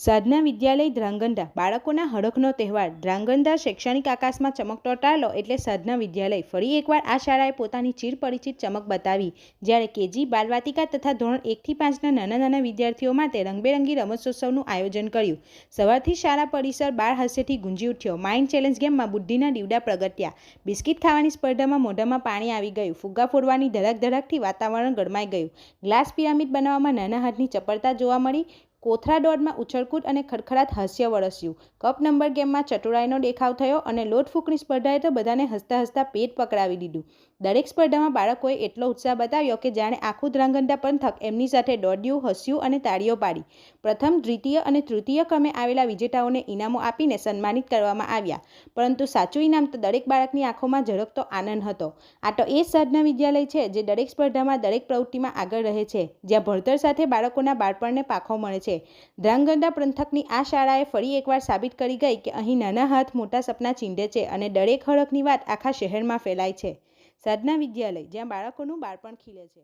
સાધના વિદ્યાલય ધ્રાંગંધા બાળકોના હડકનો તહેવાર. ધ્રાંગંધા શૈક્ષણિક આકાશમાં ચમકતો ટાળો એટલે સાધના વિદ્યાલય. ફરી એકવાર આ શાળાએ પોતાની ચિરપરિચિત ચમક બતાવી. જ્યારે કેજી બાલવાટિકા તથા ધોરણ એકથી પાંચના નાના નાના વિદ્યાર્થીઓ માટે રંગબેરંગી રમતોત્સવનું આયોજન કર્યું. સવારથી શાળા પરિસર બાળ હાસ્યથી ગુંજી ઉઠ્યો. માઇન્ડ ચેલેન્જ ગેમમાં બુદ્ધિના દીવડા પ્રગટ્યા. બિસ્કિટ ખાવાની સ્પર્ધામાં મોઢામાં પાણી આવી ગયું. ફુગ્ગા ફોડવાની ધડક ધડકથી વાતાવરણ ગરમાઈ ગયું. ગ્લાસ પિરામિડ બનાવવામાં નાના હાથની ચપળતા જોવા મળી. કોથળા દોડમાં ઉછળકૂદ અને ખડખડાટ હાસ્ય વરસ્યું. કપ નંબર ગેમમાં ચટુરાઈનો દેખાવ થયો અને લોટ ફૂંકણી સ્પર્ધાએ તો બધાને હસતા હસતા પેટ પકડાવી દીધું. દરેક સ્પર્ધામાં બાળકોએ એટલો ઉત્સાહ બતાવ્યો કે જાણે આખું ધ્રાંગધ્રા પંથક એમની સાથે દોડ્યું, હસ્યું અને તાળીઓ પાડી. પ્રથમ, દ્વિતીય અને તૃતીય ક્રમે આવેલા વિજેતાઓને ઇનામો આપીને સન્માનિત કરવામાં આવ્યા. પરંતુ સાચું ઇનામ તો દરેક બાળકની આંખોમાં ઝળકતો આનંદ હતો. આ તો એ સાધના વિદ્યાલય છે જે દરેક સ્પર્ધામાં દરેક પ્રવૃત્તિમાં આગળ રહે છે, જ્યાં ભણતર સાથે બાળકોના બાળપણને પાખો મળે છે. ધ્રાંગધ્રા પંથકની આ શાળાએ ફરી એકવાર સાબિત કરી ગઈ કે અહીં નાના હાથ મોટા સપના ચીંધે છે અને દરેક હડકની વાત આખા શહેરમાં ફેલાય છે. સાધના વિદ્યાલય, જ્યાં બાળકોનું બાળપણ ખીલે છે.